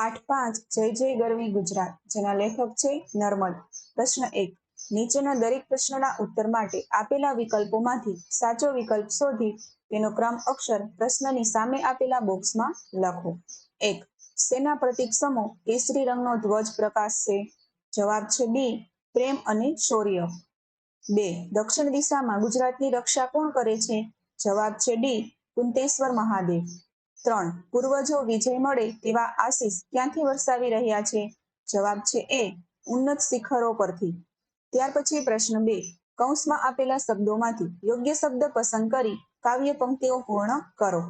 પાઠ પાંચ, જય જય ગરવી ગુજરાત, જેના લેખક છે નર્મદ. પ્રશ્ન એક, નીચેના દરેક પ્રશ્નના ઉત્તર માટે આપેલા વિકલ્પોમાંથી સાચો વિકલ્પ શોધી તેનો ક્રમ અક્ષર પ્રશ્નની સામે આપેલા બોક્સમાં લખો. એક, સેના પ્રતીક સમો કેસરી રંગનો ધ્વજ પ્રકાશશે જવાબ છે બી, પ્રેમ અને શૌર્ય. બે, દક્ષિણ દિશામાં ગુજરાતની રક્ષા કોણ કરે છે? જવાબ છે ડી, કુંતેશ્વર મહાદેવ. ત્રણ, પૂર્વજો વિજય મળે તેવા આશીષ ક્યાંથી વરસાવી રહ્યા છે? જવાબ છે એ, ઉન્નત શિખરો પરથી. ત્યાર પછી પ્રશ્ન બે, કૌંસમાં આપેલા શબ્દોમાંથી યોગ્ય શબ્દ પસંદ કરી કાવ્ય પંક્તિઓ પૂર્ણ કરો.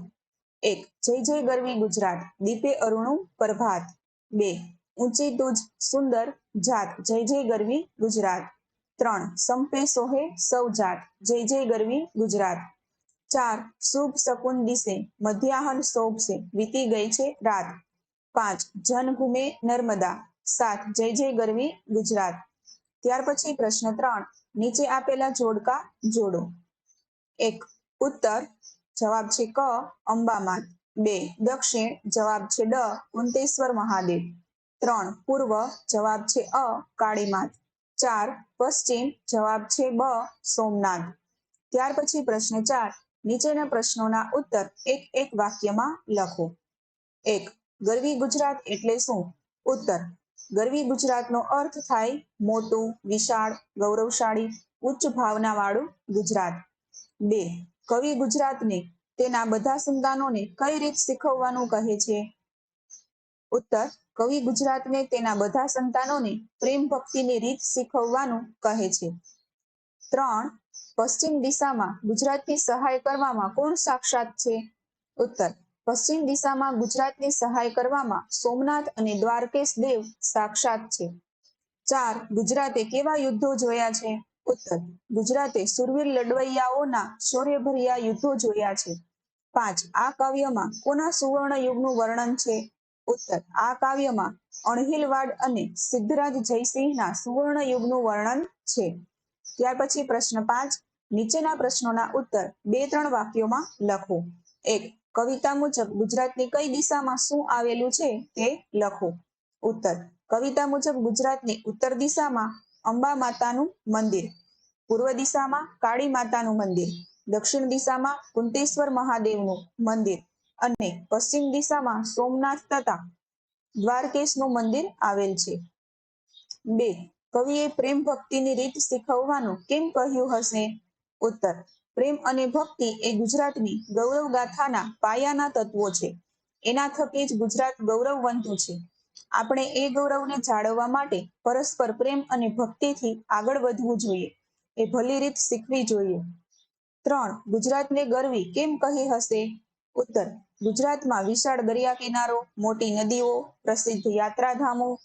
એક, જય જય ગરવી ગુજરાત, દીપે અરુણું પ્રભાત. બે, ઊંચી તુજ સુંદર જાત, જય જય ગરવી ગુજરાત. ત્રણ, સંપે સોહે સૌ જાત, જય જય ગરવી ગુજરાત. ચાર શુભ શકુન દિશે મધ્યાહન શોભશે વીતી ગઈ છે રાત. પાંચ, જનભૂમે નર્મદા. સાત, જય જય ગરવી ગુજરાત. ત્યાર પછી પ્રશ્ન ત્રણ, નીચે આપેલા જોડકા જોડો. એક, ઉત્તર, જવાબ છે ક અંબામાત બે, દક્ષિણ, જવાબ છે ડ કુંતેશ્વર મહાદેવ. ત્રણ, પૂર્વ, જવાબ છે અ કાળીમાત ચાર, પશ્ચિમ, જવાબ છે બ, સોમનાથ. ત્યાર પછી પ્રશ્ન ચાર નીચેના પ્રશ્નોના ઉત્તર એક એક વાક્યમાં લખો. એક, ગરવી ગુજરાત એટલે શું? ઉત્તર, ગરવી ગુજરાતનો અર્થ થાય મોટું, વિશાળ, ગૌરવશાળી, ઉચ્ચ ભાવનાવાળું ગુજરાત. બે, કવિ ગુજરાતને તેના બધા સંતાનોને કઈ રીત શીખવવાનું કહે છે? ઉત્તર, કવિ ગુજરાતને તેના બધા સંતાનોને પ્રેમ ભક્તિની રીત શીખવવાનું કહે છે. ત્રણ પશ્ચિમ દિશામાં ગુજરાતની સહાય કરવામાં કોણ સાક્ષાત છે? ઉત્તર. પશ્ચિમ દિશામાં ગુજરાતની સહાય કરવામાં સોમનાથ અને દ્વારકેશ દેવ સાક્ષાત છે. ચાર. ગુજરાતે કેવા યુદ્ધો જોયા છે? ઉત્તર. ગુજરાતે સુરવીર લડવૈયાઓના શૌર્યભર્યા યુદ્ધો જોયા છે. પાંચ. આ કાવ્યમાં કોના સુવર્ણ યુગનું વર્ણન છે? ઉત્તર. આ કાવ્યમાં અણહિલવાડ અને સિદ્ધરાજ જયસિંહના સુવર્ણ યુગનું વર્ણન છે. ત્યાર પછી પ્રશ્ન પાંચ. નીચેના પ્રશ્નોના ઉત્તર બે ત્રણ વાક્યોમાં લખો. એક, કવિતા મુજબ ગુજરાતની કઈ દિશામાં શું આવેલું છે તે લખો. ઉત્તર, કવિતા મુજબ ગુજરાતની ઉત્તર દિશામાં અંબા માતાનું મંદિર. પૂર્વ દિશામાં કાળી માતાનું મંદિર. દક્ષિણ દિશામાં કુંતેશ્વર મહાદેવનું મંદિર. અને પશ્ચિમ દિશામાં સોમનાથ તથા દ્વારકેશનું મંદિર આવેલ છે. બે, કવિએ પ્રેમ ભક્તિની રીત શીખવવાનું કેમ કહ્યું હશે? ઉત્તર. પ્રેમ અને ભક્તિ એ ગુજરાતની ગૌરવ ગાથાના પાયાના તત્વો છે. એના થકી જ ગુજરાત ગૌરવવંતું છે. આપણે એ ગૌરવને જાળવવા માટે પરસ્પર પ્રેમ અને ભક્તિથી આગળ વધવું જોઈએ. એ ભલી રીત શીખવી જોઈએ. ત્રણ, ગુજરાતને ગરવી કેમ કહી હશે? ઉત્તર, ગુજરાતમાં વિશાળ દરિયા કિનારો, મોટી નદીઓ, પ્રસિદ્ધ યાત્રાધામો,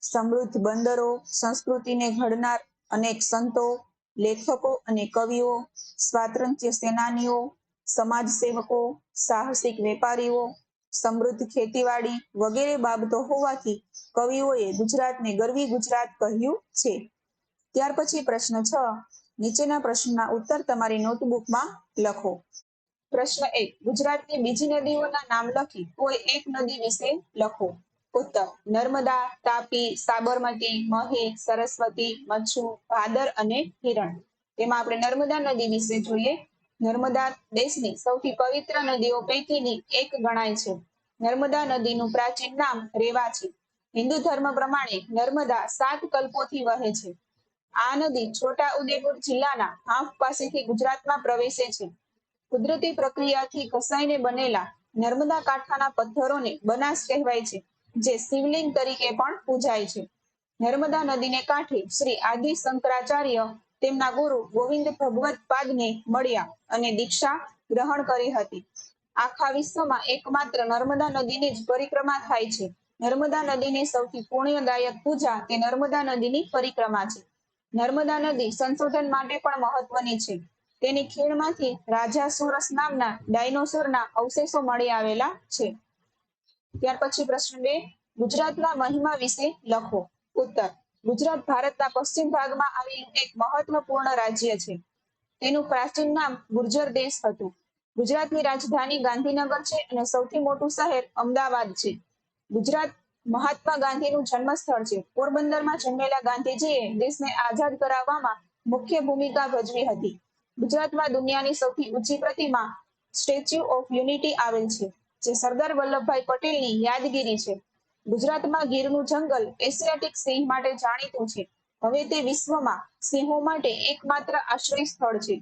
સમૃદ્ધ બંદરો, સંસ્કૃતિને ઘડનાર અનેક સંતો લેખકો અને કવિઓ, સ્વાતંત્ર્ય સેનાનીઓ સમાજ સેવકો સાહસિક વેપારીઓ, સમૃદ્ધ ખેતીવાડી વગેરે બાબતો હોવાથી કવિઓએ ગુજરાતને ગરવી ગુજરાત કહ્યું છે. ત્યાર પછી પ્રશ્ન છ, નીચેના પ્રશ્નના ઉત્તર તમારી નોટબુકમાં લખો. પ્રશ્ન એક, ગુજરાતની બીજી નદીઓના નામ લખી કોઈ એક નદી વિશે લખો. ઉત્તર નર્મદા, તાપી, સાબરમતી, મહી, સરસ્વતી, મચ્છુ, ભાદર અને હિરણ. તેમાં આપણે નર્મદા નદી વિશે જોઈએ. નર્મદા દેશની સૌથી પવિત્ર નદીઓ પૈકીની એક ગણાય છે. નર્મદા નદીનું પ્રાચીન નામ રેવા છે. હિન્દુ ધર્મ પ્રમાણે નર્મદા સાત કલ્પોથી વહે છે. આ નદી છોટા ઉદેપુર જિલ્લાના હાંફ પાસેથી ગુજરાતમાં પ્રવેશે છે. કુદરતી પ્રક્રિયાથી ઘસાઈને બનેલા નર્મદા કાંઠાના પથ્થરોને બનાસ કહેવાય છે. જે શિવલિંગ તરીકે પણ પૂજાય છે. નર્મદા નદીને કાંઠે શ્રી આદિ શંકરાચાર્ય તેમના ગુરુ ગોવિંદ ભગવત પાદને મળ્યા અને દીક્ષા ગ્રહણ કરી હતી. આખા વિશ્વમાં એકમાત્ર નર્મદા નદીની જ પરિક્રમા થાય છે. નર્મદા નદીની સૌથી પુણ્યદાયક પૂજા તે નર્મદા નદીની પરિક્રમા છે. નર્મદા નદી સંશોધન માટે પણ મહત્વની છે. તેની ખીણમાંથી રાજા સુરસ નામના ડાયનોસોરના અવશેષો મળી આવેલા છે. ત્યાર પછી પ્રશ્ન બે ગુજરાતના મહિમા વિશે લખો. ઉત્તર, ગુજરાત ભારતના પશ્ચિમ ભાગમાં આવેલું એક મહત્વપૂર્ણ રાજ્ય છે. તેનું પ્રાચીન નામ ગુર્જર દેશ હતું. ગુજરાતની રાજધાની ગાંધીનગર છે અને સૌથી મોટું શહેર અમદાવાદ છે. ગુજરાત મહાત્મા ગાંધીનું જન્મસ્થળ છે. પોરબંદરમાં જન્મેલા ગાંધીજીએ દેશને આઝાદ કરાવવામાં મુખ્ય ભૂમિકા ભજવી હતી. ગુજરાતમાં દુનિયાની સૌથી ઊંચી પ્રતિમા સ્ટેચ્યુ ઓફ યુનિટી આવેલ છે. જે સરદાર વલ્લભભાઈ પટેલની યાદગીરી છે. ગુજરાતમાં ગીરનું જંગલ એશિયાટિક સિંહ માટે જાણીતું છે. હવે તે વિશ્વમાં સિંહો માટે એકમાત્ર આશ્રય સ્થળ છે.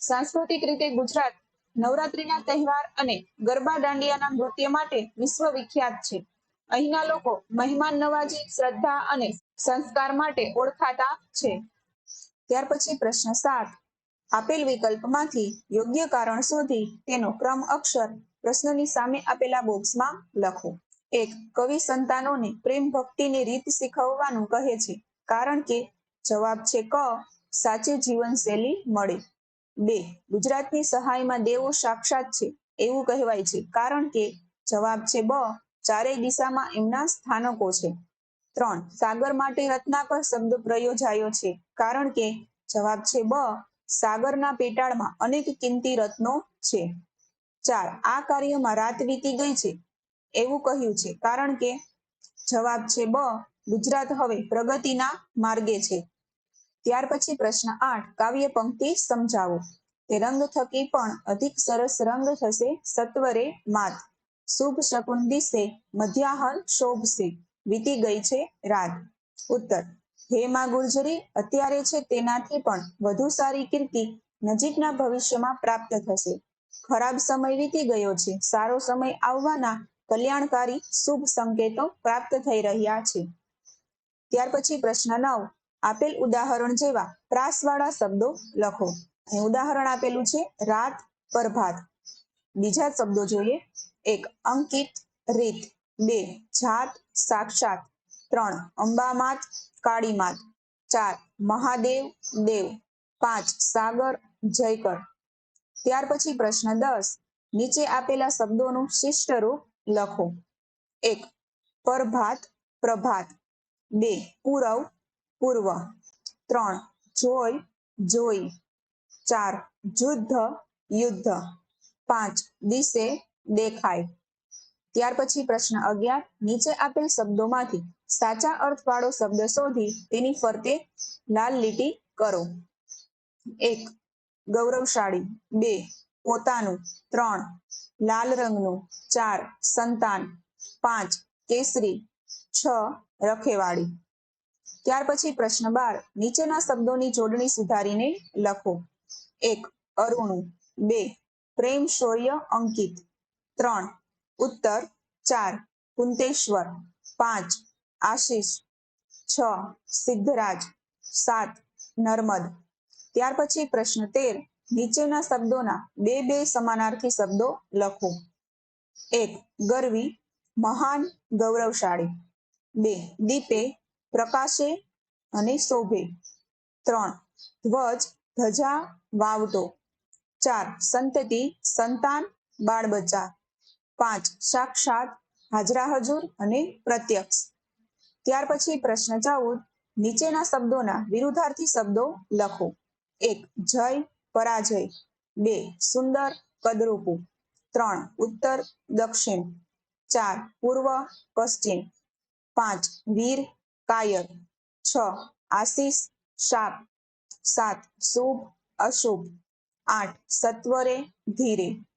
સાંસ્કૃતિક રીતે ગુજરાત નવરાત્રીના તહેવાર અને ગરબા દાંડિયાના નૃત્ય માટે વિશ્વ વિખ્યાત છે. અહીંના લોકો મહેમાન નવાજી, શ્રદ્ધા અને સંસ્કાર માટે ઓળખાતા છે. ત્યાર પછી પ્રશ્ન સાત. આપેલ વિકલ્પમાંથી યોગ્ય કારણ શોધી તેનો ક્રમ અક્ષર પ્રશ્નની સામે આપેલા બોક્સમાં લખો. એક, કવિ સંતાનોને પ્રેમ ભક્તિની રીત શીખવવાનું કહે છે, કારણ કે જવાબ છે ક, સાચી જીવનશૈલી મળે. બે, ગુજરાતની સહાયમાં દેવો સાક્ષાત છે, એવું કહેવાય છે, કારણ કે જવાબ છે બ, ચારેય દિશામાં એમના સ્થાનકો છે. ત્રણ, સાગર માટે રત્નાકર શબ્દ પ્રયોજાયો છે, કારણ કે જવાબ છે બ, સાગરના પેટાળમાં અનેક કિંમતી રત્નો છે. ચાર આ કાર્યમાં રાત વીતી ગઈ છે. એવું કહ્યું છે. કારણ કે જવાબ છે બ, ગુજરાત હવે પ્રગતિના માર્ગે છે. ત્યાર પછી પ્રશ્ન આઠ, કાવ્ય પંક્તિ સમજાવો. તે રંગ થકી પણ અધિક સરસ રંગ થશે સત્વરે માત. શુભ શકુન દિશે મધ્યાહન શોભશે. વીતી ગઈ છે રાત. ઉત્તર, હે માં ગુર્જરી, અત્યારે છે તેનાથી પણ વધુ સારી કીર્તિ નજીકના ભવિષ્યમાં પ્રાપ્ત થશે. ખરાબ સમય વીતી ગયો છે. સારો સમય આવવાના કલ્યાણકારી શુભ સંકેતો પ્રાપ્ત થઈ રહ્યા છે. ત્યાર પછી પ્રશ્ન નવ. આપેલ ઉદાહરણ જેવા પ્રાસવાળા શબ્દો લખો. ઉદાહરણ આપેલું છે, રાત પ્રભાત બીજા શબ્દો જોઈએ. એક, અંકિત રીત. બે, જાત સાક્ષાત. ત્રણ, અંબામાત કાળીમાત. ચાર, મહાદેવ દેવ. પાંચ, સાગર જયકર. ત્યાર પછી પ્રશ્ન દસ. નીચે આપેલા શબ્દોનું શિષ્ટ રૂપ લખો. એક, પ્રભાત પ્રભાત. બે, પૂરવ, પૂર્વ. ત્રણ, જોઈ જોઈ. ચાર યુદ્ધ યુદ્ધ. પાંચ દિશે દેખાય. ત્યાર પછી પ્રશ્ન અગિયાર. નીચે આપેલ શબ્દોમાંથી સાચા અર્થવાળો શબ્દ શોધી તેની ફરતે લાલ લીટી કરો. એક ગૌરવશાળી. બે, પોતાનું. ત્રણ, લાલ રંગનું. ચાર, સંતાન. પાંચ, કેસરી. છ, રખેવાળી. ત્યાર પછી પ્રશ્ન બાર, નીચેના શબ્દોની જોડણી સુધારીને લખો. એક, અરુણું. બે, પ્રેમ શૌર્ય અંકિત. ત્રણ, ઉત્તર. ચાર, કુંતેશ્વર. પાંચ, આશીષ. છ, સિદ્ધરાજ. સાત, નર્મદ. ત્યાર પછી પ્રશ્ન તેર, નીચેના શબ્દોના બે બે સમાનાર્થી શબ્દો લખો. એક, ગરવી, મહાન, ગૌરવશાળી. બે, દીપે, પ્રકાશે અને શોભે. ત્રણ, ધ્વજ, ધજા વાવતો ચાર, સંતતિ, સંતાન બાળ બચ્ચા પાંચ, સાક્ષાત હાજરા હજુર અને પ્રત્યક્ષ. ત્યાર પછી પ્રશ્ન ચૌદ, નીચેના શબ્દોના વિરુદ્ધાર્થી શબ્દો લખો. એક, જય, પરાજય. બે, સુંદર, કદરૂપું. ત્રણ, ઉત્તર, દક્ષિણ. ચાર, પૂર્વ, પશ્ચિમ. પાંચ, વીર, કાયર. છ, આશીષ, શાપ. સાત, શુભ, અશુભ. આઠ, સત્વરે, ધીરે.